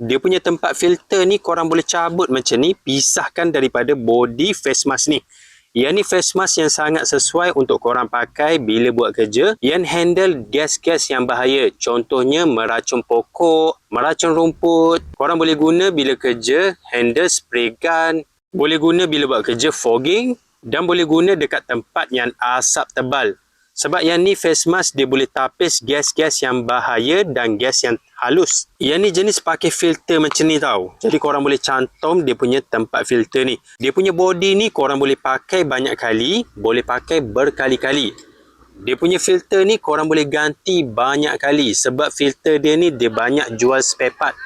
dia punya tempat filter ni korang boleh cabut macam ni, pisahkan daripada body face mask ni. Yang ni face mask yang sangat sesuai untuk korang pakai bila buat kerja yang handle gas-gas yang bahaya. Contohnya meracun pokok, meracun rumput. Korang boleh guna bila kerja handle spray gun. Boleh guna bila buat kerja fogging dan boleh guna dekat tempat yang asap tebal. Sebab yang ni face mask dia boleh tapis gas-gas yang bahaya dan gas yang halus. Yang ni jenis pakai filter macam ni tau. Jadi korang boleh cantum dia punya tempat filter ni. Dia punya body ni korang boleh pakai banyak kali, boleh pakai berkali-kali. Dia punya filter ni korang boleh ganti banyak kali sebab filter dia ni dia banyak jual spare part.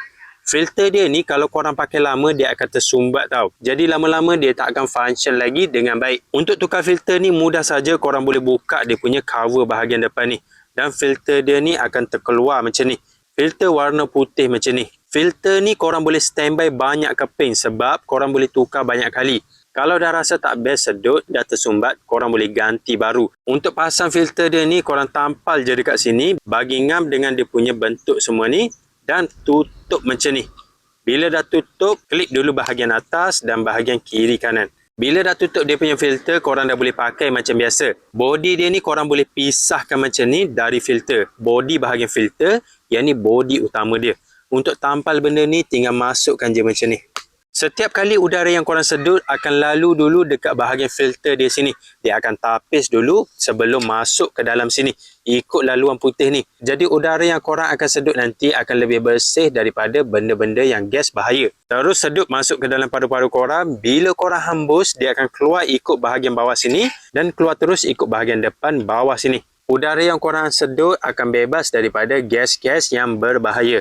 Filter dia ni kalau korang pakai lama dia akan tersumbat tau. Jadi lama-lama dia tak akan function lagi dengan baik. Untuk tukar filter ni mudah saja korang boleh buka dia punya cover bahagian depan ni. Dan filter dia ni akan terkeluar macam ni. Filter warna putih macam ni. Filter ni korang boleh standby banyak keping sebab korang boleh tukar banyak kali. Kalau dah rasa tak best sedut, dah tersumbat, korang boleh ganti baru. Untuk pasang filter dia ni, korang tampal je dekat sini. Bagi ngam dengan dia punya bentuk semua ni dan tutup macam ni. Bila dah tutup, klik dulu bahagian atas dan bahagian kiri kanan. Bila dah tutup dia punya filter, korang dah boleh pakai macam biasa. Body dia ni korang boleh pisahkan macam ni dari filter. Body bahagian filter, yang ni body utama dia. Untuk tampal benda ni, tinggal masukkan je macam ni. Setiap kali udara yang korang sedut akan lalu dulu dekat bahagian filter di sini. Dia akan tapis dulu sebelum masuk ke dalam sini. Ikut laluan putih ni. Jadi udara yang korang akan sedut nanti akan lebih bersih daripada benda-benda yang gas bahaya. Terus sedut masuk ke dalam paru-paru korang. Bila korang hembus, dia akan keluar ikut bahagian bawah sini dan keluar terus ikut bahagian depan bawah sini. Udara yang korang sedut akan bebas daripada gas-gas yang berbahaya.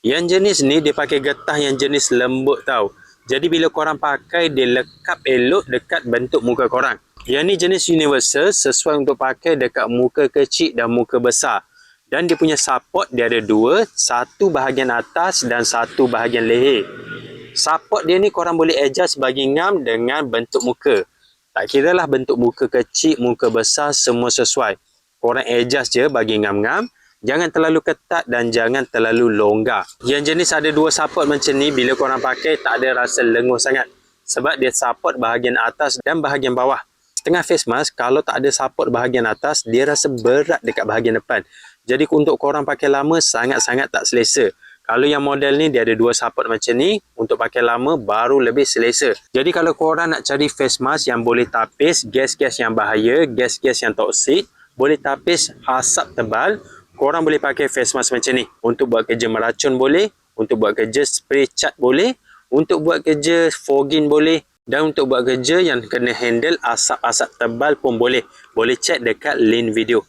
Yang jenis ni dia pakai getah yang jenis lembut tau. Jadi bila korang pakai, dia lekap elok dekat bentuk muka korang. Yang ni jenis universal sesuai untuk pakai dekat muka kecil dan muka besar. Dan dia punya support dia ada dua, satu bahagian atas dan satu bahagian leher. Support dia ni korang boleh adjust bagi ngam dengan bentuk muka. Tak kira lah bentuk muka kecil, muka besar, semua sesuai. Korang adjust je bagi ngam-ngam. Jangan terlalu ketat dan jangan terlalu longgar. Yang jenis ada dua support macam ni bila korang pakai tak ada rasa lenguh sangat. Sebab dia support bahagian atas dan bahagian bawah. Setengah face mask kalau tak ada support bahagian atas dia rasa berat dekat bahagian depan. Jadi untuk korang pakai lama sangat-sangat tak selesa. Kalau yang model ni dia ada dua support macam ni untuk pakai lama baru lebih selesa. Jadi kalau korang nak cari face mask yang boleh tapis gas-gas yang bahaya, gas-gas yang toksik, boleh tapis asap tebal. Korang boleh pakai face mask macam ni. Untuk buat kerja meracun boleh untuk buat kerja spray cat boleh untuk buat kerja fogging boleh dan untuk buat kerja yang kena handle asap-asap tebal pun boleh. Boleh check dekat link video